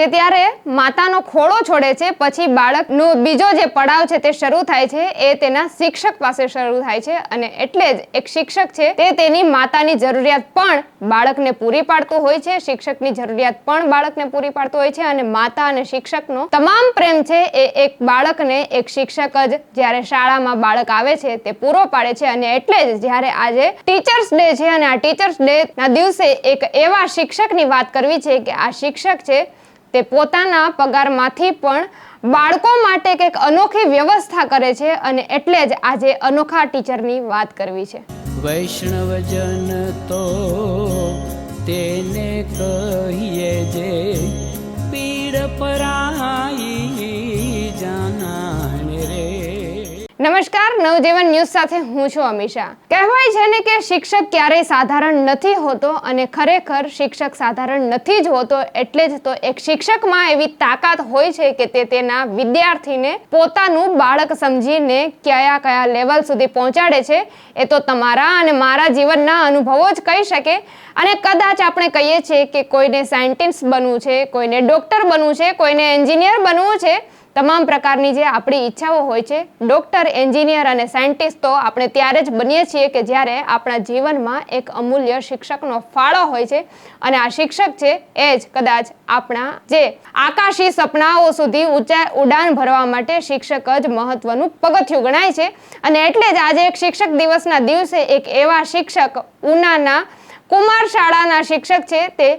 જે ત્યારે માતાનો ખોળો છોડે છે, પછી બાળકનો બીજો જે પડાવ છે તે શરૂ થાય છે, એ તેના શિક્ષક પાસે શરૂ થાય છે અને એટલે જ એક શિક્ષક છે તે તેની માતાની જરૂરિયાત પણ બાળકને પૂરી પાડતો હોય છે, શિક્ષકની જરૂરિયાત પણ બાળકને પૂરી પાડતો હોય છે અને માતા અને શિક્ષકનો તમામ પ્રેમ છે એ એક બાળકને એક શિક્ષક જ જ્યારે શાળામાં બાળક આવે છે તે પૂરો પાડે છે અને એટલે જ જ્યારે આજે ટીચર્સ ડે છે અને આ ટીચર્સ ડે ના દિવસે એક એવા શિક્ષકની વાત કરવી છે કે આ શિક્ષક છે તે પોતાના પગારમાંથી પણ બાળકો માટે કંઈક અનોખી વ્યવસ્થા કરે છે અને એટલે જ આજે અનોખા ટીચરની વાત કરવી છે. વૈષ્ણવજન તો તેને કહીએ જે પીડ પરાઈ નમસ્કાર, નવજીવન ન્યૂઝ સાથે હું છું અમીષા. કહેવાય છે ને કે શિક્ષક ક્યારેય સાધારણ નથી હોતો અને ખરેખર શિક્ષક સાધારણ નથી જ હોતો એટલે જ તો એક શિક્ષકમાં એવી તાકાત હોય છે કે તે તેના વિદ્યાર્થીને પોતાનું બાળક સમજીને કયા કયા લેવલ સુધી પહોંચાડે છે, એ તો તમારા અને મારા જીવનના અનુભવો જ કહી શકે. અને કદાચ આપણે કહીએ છીએ કે કોઈને સાયન્ટિસ્ટ બનવું છે, કોઈને ડૉક્ટર બનવું છે, કોઈને એન્જિનિયર બનવું છે તમામ પ્રકારની જે આપણી ઈચ્છાઓ હોય છે, ડોક્ટર, એન્જિનિયર અને સાયન્ટિસ્ટ તો આપણે ત્યારે જ બનીએ છીએ કે જ્યારે આપણા જીવનમાં એક અમૂલ્ય શિક્ષકનો ફાળો હોય છે. અને આ શિક્ષક છે એ જ કદાચ આપણા જે આકાશી સપનાઓ સુધી ઊંચા ઉડાન ભરવા માટે શિક્ષક જ મહત્વનું પગથિયું ગણાય છે. અને એટલે જ આજે એક શિક્ષક દિવસના દિવસે એક એવા શિક્ષક ઉનાના કુમાર શાળાના શિક્ષક છે તે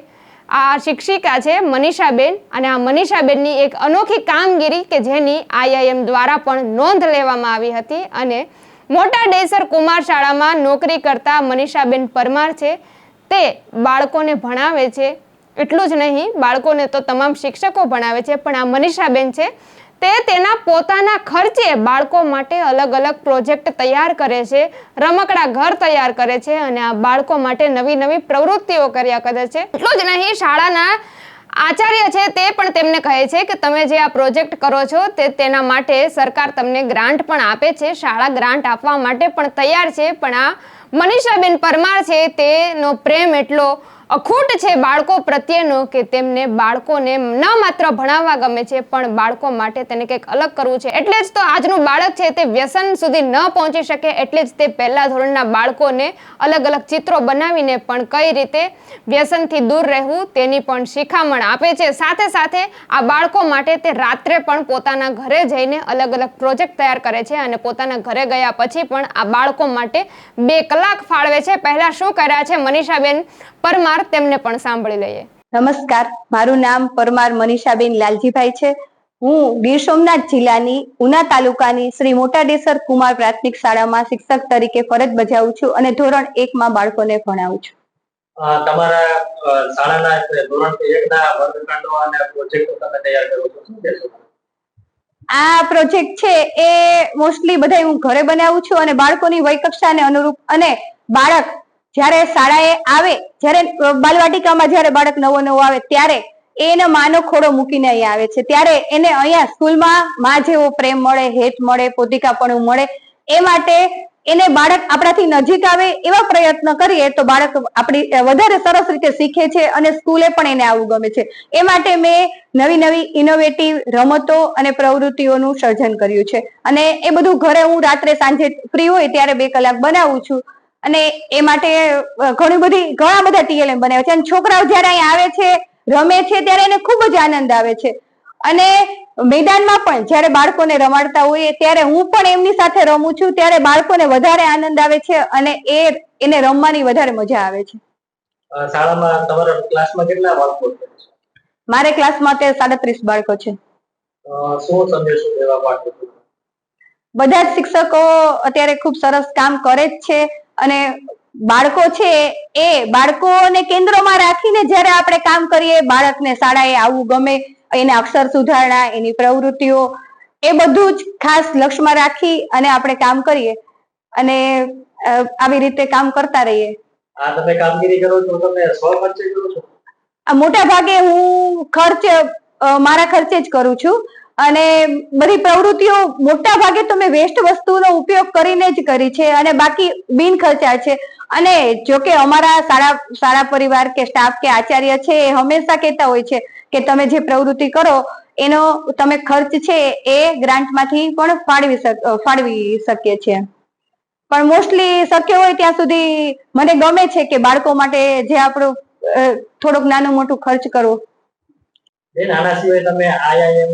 આ શિક્ષિકા છે મનીષાબેન અને આ મનીષાબેનની એક અનોખી કામગીરી કે જેની આઈઆઈએમ દ્વારા પણ નોંધ લેવામાં આવી હતી અને મોટા ડેસર કુમાર શાળામાં નોકરી કરતા મનીષાબેન પરમાર છે. તે બાળકોને ભણાવે છે. એટલું જ નહીં, બાળકોને તો તમામ શિક્ષકો ભણાવે છે, પણ આ મનીષાબેન છે તે તેના પોતાના ખર્ચે બાળકો માટે અલગ અલગ પ્રોજેક્ટ તૈયાર કરે છે, રમકડા ઘર તૈયાર કરે છે અને આ બાળકો માટે નવી નવી પ્રવૃત્તિઓ કર્યા કરે છે. એટલું જ નહીં, શાળાના આચાર્ય છે તે પણ તેમને કહે છે કે તમે જે આ પ્રોજેક્ટ કરો છો તે તેના માટે સરકાર તમને ગ્રાન્ટ પણ આપે છે, શાળા ગ્રાન્ટ આપવા માટે પણ તૈયાર છે, પણ આ મનીષાબેન પરમાર છે તેનો પ્રેમ એટલો અખૂટ છે બાળકો પ્રત્યેનો કે તેમને બાળકોને ન માત્ર ભણાવવા ગમે છે, પણ બાળકો માટે તેને કંઈક અલગ કરવું છે. એટલે જ તો આજનું બાળક છે તે વ્યસન સુધી ન પહોંચી શકે, એટલે જ તે પહેલા ધોરણના બાળકોને અલગ અલગ ચિત્રો બનાવીને પણ કઈ રીતે વ્યસનથી દૂર રહેવું તેની પણ શિખામણ આપે છે. સાથે સાથે આ બાળકો માટે તે રાત્રે પણ પોતાના ઘરે જઈને અલગ અલગ પ્રોજેક્ટ તૈયાર કરે છે અને પોતાના ઘરે ગયા પછી પણ આ બાળકો માટે બે કલાક ફાળવે છે. પહેલાં શું કર્યા છે મનીષાબેન? પરમાર તેમને પણ સાંભળી લઈએ. નમસ્કાર મારું નામ પરમાર મનીષાબેન લાલજીભાઈ છે. હું ગીર સોમનાથ જિલ્લાની ઉના તાલુકાની શ્રી મોટાડેસર કુમાર પ્રાથમિક શાળામાં શિક્ષક તરીકે ફરજ બજાવું છું અને ધોરણ એક માં બાળકોને ભણાવું છું. તમારા શાળાના જે ધોરણ એકના વર્ગખંડો અને પ્રોજેક્ટો તમે તૈયાર કરો છો આ પ્રોજેક્ટ છે એ મોસ્ટલી બધા હું ઘરે બનાવું છું અને બાળકોની વય કક્ષાને અનુરૂપ અને બાળક જ્યારે શાળાએ આવે, જ્યારે બાલવાટિકામાં જ્યારે બાળક નવો નવો આવે, ત્યારે એને માનો ખોડો મૂકીને અહીંયા આવે છે. ત્યારે એને અહીંયા સ્કૂલમાં માં જેવો પ્રેમ મળે, હેત મળે, પોતિકાપણું મળે. એ માટે એને બાળક આપણાથી નજીક આવે એવા પ્રયત્ન કરીએ તો બાળક આપણી વધારે સરસ રીતે શીખે છે અને સ્કૂલે પણ એને આવવું ગમે છે. એ માટે મેં નવી નવી ઇનોવેટિવ રમતો અને પ્રવૃત્તિઓનું સર્જન કર્યું છે. અને એ બધું ઘરે હું રાત્રે સાંજે ફ્રી હોય ત્યારે બે કલાક બનાવું છું. અને એ માટે ઘણી બધી ઘણા બધા ટીએલએમ બનાવ્યા છે. અને છોકરાઓ જ્યારે અહીં આવે છે રમે છે ત્યારે એને ખૂબ જ આનંદ આવે છે. અને મેદાનમાં પણ જ્યારે બાળકોને રમાડતા હોઈએ ત્યારે હું પણ એમની સાથે રમું છું ત્યારે બાળકોને વધારે આનંદ આવે છે અને એ એને રમવાની વધારે મજા આવે છે. શાળામાં તમારા ક્લાસમાં કેટલા બાળકો છે? મારે ક્લાસમાં અત્યારે સાડત્રીસ બાળકો છે. શું સંદેશો દેવા બાળકો બધા જ શિક્ષકો અત્યારે ખૂબ સરસ કામ કરે જ છે. અને બાળકો છે એ બાળકોને કેન્દ્રમાં રાખીને જ્યારે આપણે કામ કરીએ બાળકને શાળાએ આવવું ગમે એને અક્ષર સુધારણા એની પ્રવૃત્તિઓ એ બધું જ ખાસ લક્ષ્યમાં રાખી અને આપણે કામ કરીએ અને આવી રીતે કામ કરતા રહીએ. આ તમે કામગીરી કરો છો તમે સ્વખર્ચે કરો છો? મોટા ભાગે હું ખર્ચ મારા ખર્ચે જ કરું છું. અને બધી પ્રવૃત્તિઓ મોટા ભાગે તો મેં વેસ્ટ વસ્તુનો ઉપયોગ કરીને જ કરી છે અને બાકી બિન ખર્ચા છે. અને જો કે અમારા શાળા શાળા પરિવાર કે સ્ટાફ કે આચાર્ય છે એ હંમેશા કહેતા હોય છે કે તમે જે પ્રવૃત્તિ કરો એનો તમે ખર્ચ છે એ ગ્રાન્ટમાંથી પણ ફાળવી ફાળવી શકીએ છીએ. પણ મોસ્ટલી શક્ય હોય ત્યાં સુધી મને ગમે છે કે બાળકો માટે જે આપણું થોડુંક નાનું મોટું ખર્ચ કરવો. બેન, આના સિવાય તમે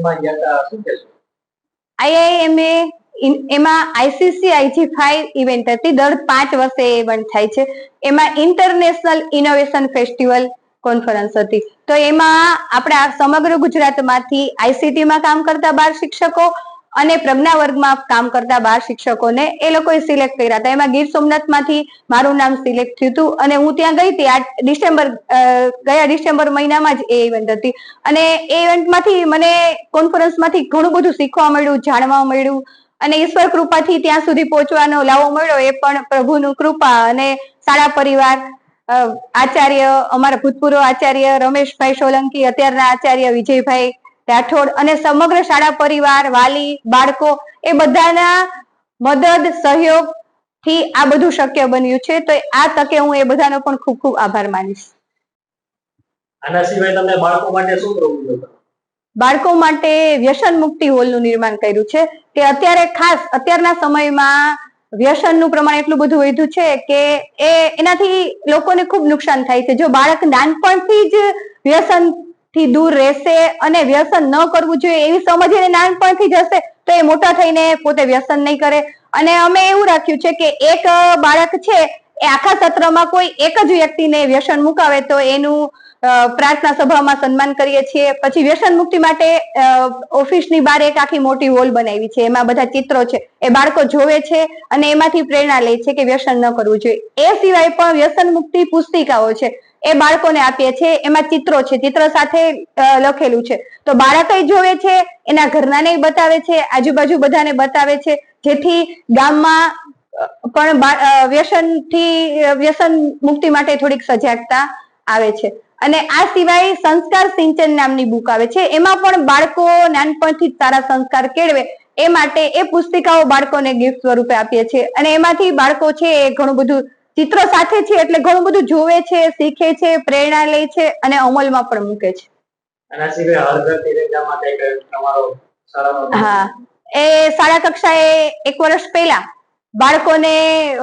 માં આઈઆઈએમ એમાં આઈસીસી આઈજી ફાઈવ ઇવેન્ટ હતી. દર પાંચ વર્ષે એ ઇવેન્ટ થાય છે. એમાં ઇન્ટરનેશનલ ઇનોવેશન ફેસ્ટિવલ કોન્ફરન્સ હતી. તો એમાં આપણે સમગ્ર ગુજરાતમાંથી આઈસીટી માં કામ કરતા બાર શિક્ષકો અને પ્રજ્ઞા વર્ગમાં કામ કરતા બાર શિક્ષકોને એ લોકોએ સિલેક્ટ કર્યા હતા. એમાં ગીર સોમનાથમાંથી મારું નામ સિલેક્ટ થયું હતું અને હું ત્યાં ગઈ હતી. આ ડિસેમ્બર ગયા ડિસેમ્બર મહિનામાં જ એ ઇવેન્ટ હતી. અને એ ઇવેન્ટમાંથી મને કોન્ફરન્સમાંથી ઘણું બધું શીખવા મળ્યું, જાણવા મળ્યું અને ઈશ્વર કૃપાથી ત્યાં સુધી પહોંચવાનો લાવો મળ્યો. એ પણ પ્રભુનું કૃપા અને શાળા પરિવાર આચાર્ય, અમારા ભૂતપૂર્વ આચાર્ય રમેશભાઈ સોલંકી, અત્યારના આચાર્ય વિજયભાઈ રાઠોડ અને સમગ્ર શાળા પરિવાર વાલી બાળકો એ બધાના મદદ સહયોગથી આ બધું શક્ય બન્યું છે. તો આ તકે હું એ બધાનો પણ ખૂબ ખૂબ આભાર માનીશ. આના સિવાય તમે બાળકો માટે શું પ્રવૃત્તિઓ બાળકો માટે વ્યસન મુક્તિ હોલનું નિર્માણ કર્યું છે. કે અત્યારે ખાસ અત્યારના સમયમાં વ્યસનનું પ્રમાણ એટલું બધું વધ્યું છે કે એ એનાથી લોકોને ખૂબ નુકસાન થાય છે. જો બાળક નાનપણથી જ વ્યસન થી દૂર રહેશે અને વ્યસન ન કરવું જોઈએ એવી સમજ એને નાનપણથી જ હશે, તો એ મોટા થઈને પોતે વ્યસન નહીં કરે. અને અમે એવું રાખ્યું છે કે એક બાળક છે, એ આખા સત્રમાં કોઈ એક જ વ્યક્તિને વ્યસન મુકાવે તો એનું પ્રાર્થના સભામાં સન્માન કરીએ છીએ. પછી વ્યસન મુક્તિ માટે ઓફિસની બહાર એક આખી મોટી હોલ બનાવી છે. એમાં બધા ચિત્રો છે. એ બાળકો જોવે છે અને એમાંથી પ્રેરણા લે છે કે વ્યસન ન કરવું જોઈએ. એ સિવાય પણ વ્યસન મુક્તિ પુસ્તિકાઓ છે. એ બાળકોને આપીએ છીએ. એમાં ચિત્રો છે. ચિત્ર સાથે લખેલું છે. તો બાળક જોવે છે, એના ઘરનાને બતાવે છે, આજુબાજુ બધાને બતાવે છે. જેથી ગામમાં પણ વ્યસનથી વ્યસન મુક્તિ માટે થોડીક સજાગતા આવે છે. અને આ સિવાય સંસ્કાર સિંચન નામની બુક આવે છે. એમાં પણ બાળકો નાનપણથી જ સારા સંસ્કાર કેળવે. એ માટે એ પુસ્તિકાઓ બાળકોને ગિફ્ટ સ્વરૂપે આપીએ છીએ. અને એમાંથી બાળકો છે એ ઘણું બધું ચિત્રો સાથે છે એટલે ઘણું બધું જોવે છે શીખે છે પ્રેરણા લે છે અને અમલમાં પણ મૂકે છે. આના સિવાય હર તિરંગા માટે તમારો હા. એ શાળા કક્ષાએ એક વર્ષ પહેલા બાળકોને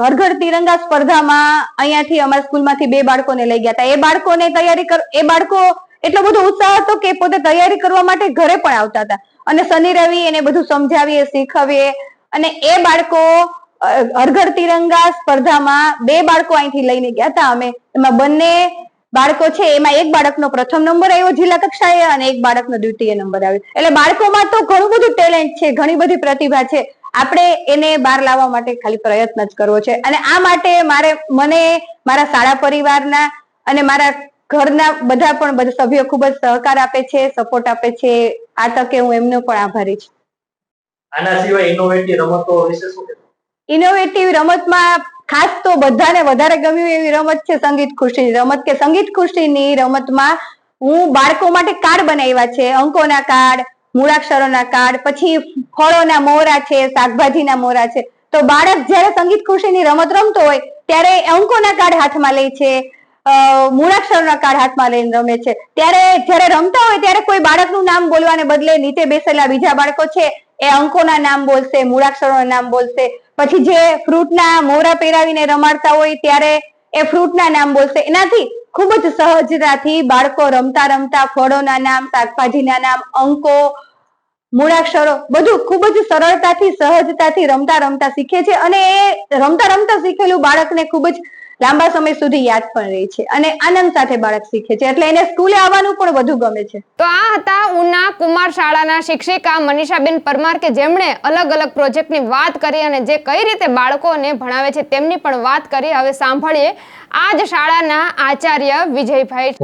હરઘર તિરંગા સ્પર્ધામાં અહીંયાથી અમારા સ્કૂલમાંથી બે બાળકોને લઈ ગયા હતા. એ બાળકોને તૈયારી કર એ બાળકો એટલો બધો ઉત્સાહ હતો કે પોતે તૈયારી કરવા માટે ઘરે પણ આવતા હતા. અને શનિ રવિ એને બધું સમજાવીએ શીખવીએ અને એ બાળકો અ, હરઘર તિરંગા સ્પર્ધામાં બે બાળકો અહીંથી લઈને ગયા હતા. અમે એમાં બંને બાળકો છે એમાં એક બાળકનો પ્રથમ નંબર આવ્યો જિલ્લા કક્ષાએ અને એક બાળકનો દ્વિતીય નંબર આવ્યો. એટલે બાળકોમાં તો ઘણું બધું ટેલેન્ટ છે ઘણી બધી પ્રતિભા છે. આપણે એને બહાર લાવવા માટે ખાલી પ્રયત્ન જ કરવો છે. અને આ માટે મારે મને મારા શાળા પરિવારના અને મારા ઘરના બધા પણ બધા સભ્યો ખૂબ જ સહકાર આપે છે સપોર્ટ આપે છે. આ તકે હું એમનો પણ આભારી છું. આના સિવાય ઇનોવેટિવ રમતો વિશે શું ઇનોવેટિવ રમતમાં ખાસ તો બધાને વધારે ગમ્યું એવી રમત છે સંગીત ખુશીની રમત કે સંગીત ખુશીની રમતમાં હું બાળકો માટે કાર્ડ બનાવ્યા છે. અંકોના કાર્ડ, મૂળાક્ષરોના કાર્ડ, પછી ફળોના મોરા છે, શાકભાજીના મોરા છે. તો બાળક જ્યારે સંગીત ખુશીની રમત રમતો હોય, ત્યારે અંકોના કાર્ડ હાથમાં લે છે મૂળાક્ષરોના કાર્ડ હાથમાં લઈને રમે છે. ત્યારે જ્યારે રમતા હોય, ત્યારે કોઈ બાળકનું નામ બોલવાને બદલે નીચે બેસેલા બીજા બાળકો છે એ અંકોના નામ બોલશે, મૂળાક્ષરોના નામ બોલશે. પછી જે ફ્રૂટના મોરા પહેરાવીને રમાડતા હોય ત્યારે એ ફ્રૂટના નામ બોલશે. એનાથી ખૂબ જ સહજતાથી બાળકો રમતા રમતા ફળોના નામ, શાકભાજીના નામ, અંકો, મૂળાક્ષરો બધું ખૂબ જ સરળતાથી, સહજતાથી રમતા રમતા શીખે છે. અને એ રમતા રમતા શીખેલું બાળકને ખૂબ જ લાંબા સમય સુધી યાદ પણ રહે છે અને આનંદ સાથે બાળક શીખે છે. એટલે એને સ્કૂલે આવવાનું પણ વધુ ગમે છે. તો આ હતા ઉના કુમાર શાળાના શિક્ષિકા મનીષાબેન પરમાર કે જેમણે અલગ અલગ પ્રોજેક્ટની વાત કરી અને જે કઈ રીતે બાળકોને ભણાવે છે તેમની પણ વાત કરી. હવે સાંભળીએ આ જ શાળાના આચાર્ય વિજયભાઈ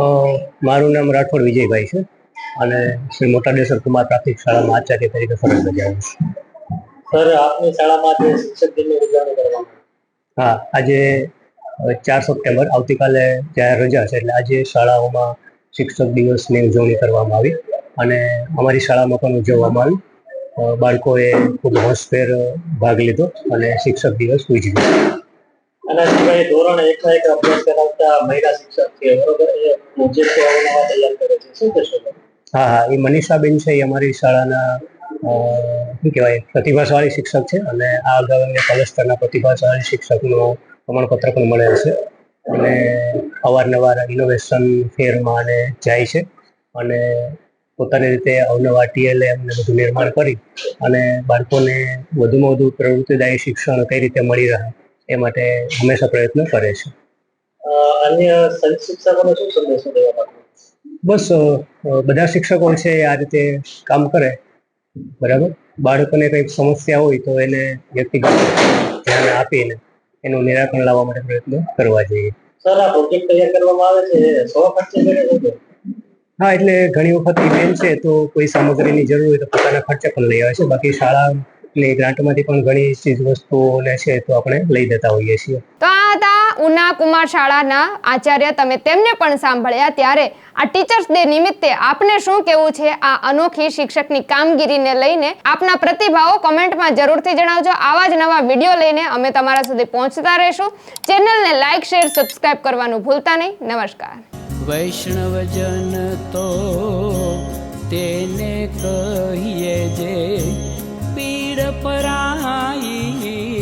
મારું નામ રાઠોડ વિજયભાઈ છે અને શ્રી મોટા દેસર કુમાર પ્રાથમિક શાળામાં આચાર્ય તરીકે ફરજ બજાવું છું. સર આપની શાળામાં જે શિક્ષક દિનની ઉજવણી કરવામાં હા આજે ચાર સપ્ટેમ્બર આવતીકાલે જાહેર રજા છે એટલે આજે શાળાઓમાં શિક્ષક દિવસની ઉજવણી કરવામાં આવી અને અમારી શાળામાં પણ ઉજવવામાં આવી. બાળકોએ ખૂબ હોશભેર ભાગ લીધો અને શિક્ષક દિવસ ઉજવ્યો. આના સિવાય ધોરણ એકમાં એક અભ્યાસ કરાવતા મહિલા શિક્ષક છે બરોબર? એ પ્રોજેક્ટો અવનવા તૈયાર કરે છે. શું કહેશો હા હા. એ મનીષાબેન છે એ અમારી શાળાના શું કહેવાય પ્રતિભાશાળી શિક્ષક છે અને આ અગાઉ એમને કલર સ્તરના પ્રતિભાશાળી શિક્ષકનો પ્રમાણપત્ર પણ મળેલ છે અને અવારનવાર ઇનોવેશન ફેરમાં અને જાય છે અને પોતાની રીતે અવનવા ટીએલએમ ને બધું નિર્માણ કરી અને બાળકોને વધુમાં વધુ પ્રવૃત્તિદાયી શિક્ષણ કઈ રીતે મળી રહે એ માટે હંમેશા પ્રયત્ન કરે છે. અન્ય શિક્ષકોને શું સંદેશો દેવા બસ બધા શિક્ષકો છે આ રીતે કામ કરે બરાબર? બાળકોને કંઈક સમસ્યા હોય તો એને વ્યક્તિગત ધ્યાન આપીને એનું નિરાકરણ લાવવા માટે પ્રયત્ન કરવા જોઈએ. સર આ પ્રોજેક્ટ તૈયાર કરવામાં આવે છે સો ખર્ચે કરે છે હા એટલે ઘણી વખત ઇવેન્ટ છે તો કોઈ સામગ્રીની જરૂર હોય તો પોતાના ખર્ચે પણ લઈ આવે છે. બાકી શાળા ને ગ્રાન્ટમાંથી પણ ઘણી ચીજ વસ્તુઓને છે તો આપણે લઈ જતા હોઈએ છીએ. તો આ હતા ઉના કુમાર શાળાના આચાર્ય તમે તેમને પણ સાંભળ્યા ત્યારે આ ટીચર્સ ડે નિમિત્તે આપને શું કેવું છે? આ અનોખી શિક્ષકની કામગીરીને લઈને આપના પ્રતિભાવો કોમેન્ટમાં જરૂરથી જણાવજો. આવા જ નવા વીડિયો લઈને અમે તમારા સુધી પહોંચતા રહીશું. ચેનલને લાઇક શેર, સબસ્ક્રાઇબ કરવાનું ભૂલતા નહીં. નમસ્કાર. વૈષ્ણવજન તો તેને કહીએ જે પીડ પરાઈ